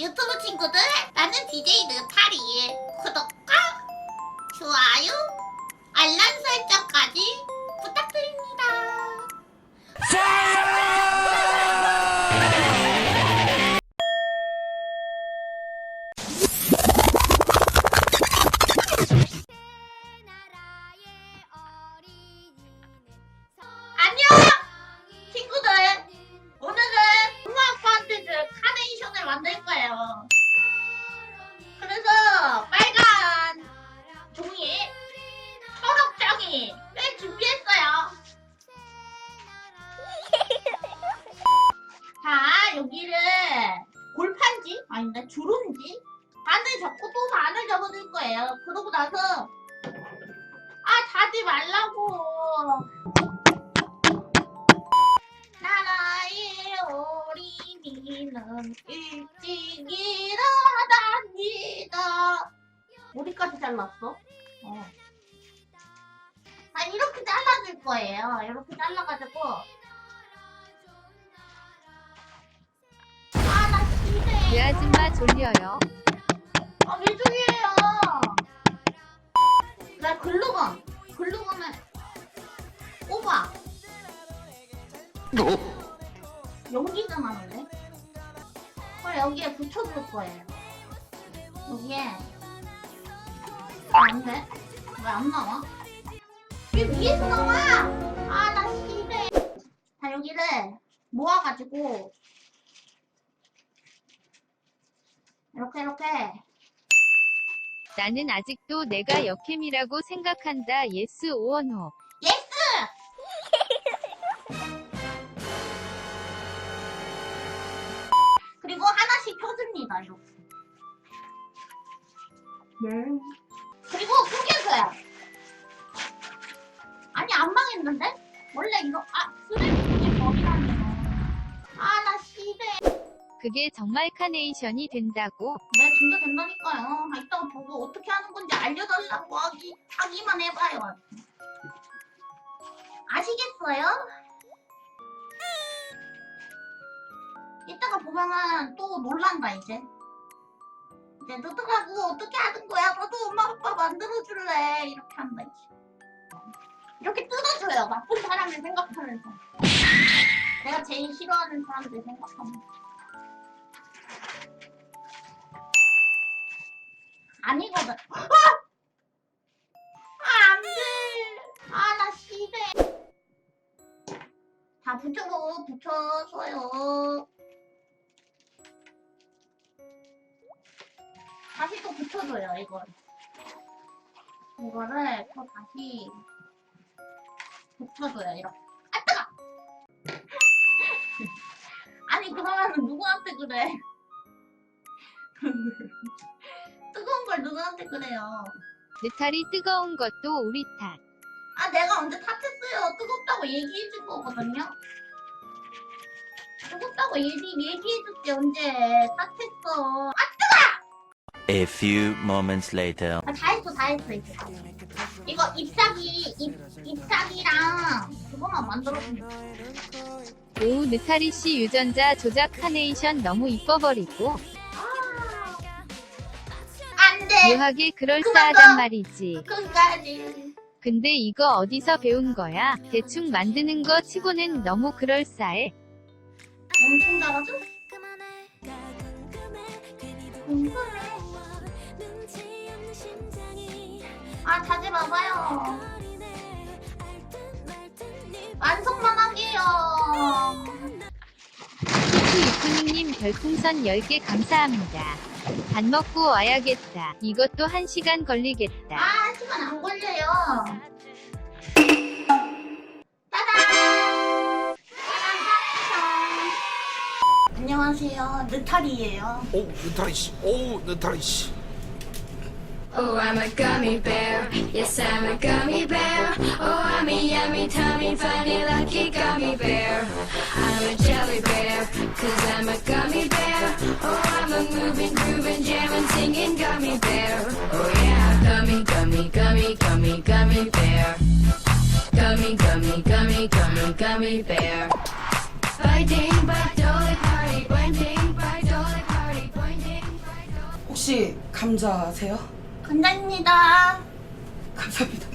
유튜브 친구들, 나는 DJ 느타리. 구독과 좋아요, 알람 설정까지 부탁드립니다. 거예요. 그래서 빨간 종이, 초록 종이를 준비했어요. 자, 여기를 골판지? 아닌데, 주름지? 반을 접고 또 반을 접어줄 거예요. 그러고 나서, 아, 자지 말라고. 일찍 일어납니다. 어디까지 잘랐어? 어. 아, 이렇게 잘라줄 거예요. 이렇게 잘라가지고. 아, 나 기대. 이 아줌마 졸려요. 아, 왜 저기에요? 나 글루건. 글루건을 꼽아. 연기가 나는데? 여기에 붙여줄 거예요. 여기에. 아, 안 돼? 왜 안 나와? 왜 위에서 나와? 아, 나 싫어. 자, 여기를 모아가지고. 이렇게, 이렇게. 나는 아직도 내가 역캠이라고 생각한다. 예스 오원호. 네. 그리고 숨겨줘요. 아니, 안 망했는데? 원래 이거, 아, 쓰레기통에 버리라네요. 아, 나 씨대. 그게 정말 카네이션이 된다고. 네, 진짜 된다니까요. 아, 이따가 보고 어떻게 하는 건지 알려달라고 하기, 하기만 해봐요. 아시겠어요? 이따가 보면은 또 놀란다, 이제. 이제 너도하고 어떻게 하는 거야? 너도 엄마 아빠 만들어줄래? 이렇게 한다, 이제. 이렇게 뜯어줘요. 나쁜 사람을 생각하면서. 내가 제일 싫어하는 사람들 생각하면서. 아니거든. 아! 아, 안 돼. 아, 나 씨대. 다 붙여서, 붙여서요. 다시 또 붙여줘요, 이걸. 이거를 또 다시 붙여줘요, 이렇게. 아, 뜨거! 아니, 그러면은 누구한테 그래? 뜨거운 걸 누구한테 그래요? 느타리 뜨거운 것도 우리 탓. 아, 내가 언제 탓했어요. 뜨겁다고 얘기해준 거거든요. 뜨겁다고 얘기, 얘기해줬지, 언제. 탓했어. 아, A few moments later. 아, 다 했어, 다 했어, 이제. 이거 잎사귀, 잎, 잎사귀랑 그거만 만들어주면 돼. 오 느타리 씨 유전자 조작 카네이션 너무 이뻐버리고 아. 안 돼. 묘하게 그럴싸하단 말이지. 끝까지. 근데 이거 어디서 배운 거야? 대충 만드는 거 치고는 너무 그럴싸해. 엄청 잘하죠? 궁금해. 아, 자지 마봐요. 완성만 하게요. 유쿠유쿠님 별풍선 10개 감사합니다. 밥 먹고 와야겠다. 이것도 1시간 걸리겠다. 아, 시간 안 걸려요. 안녕하세요. 느타리예요. 오, 느타리 씨. 오, 느타리 씨. Oh, I'm a gummy bear. Yes, I'm a gummy bear. Oh, I'm a yummy, tummy, funny, lucky gummy bear. I'm a jelly bear, cause I'm a gummy bear. Oh, I'm a moving, grooving, jamming, singing gummy bear. Oh, yeah. Gummy, gummy, gummy, gummy, gummy bear. Gummy, gummy, gummy, gummy, gummy bear. Biting, by dolly party, binding, by dolly party, binding. 혹시 감자세요? 감사합니다. 감사합니다.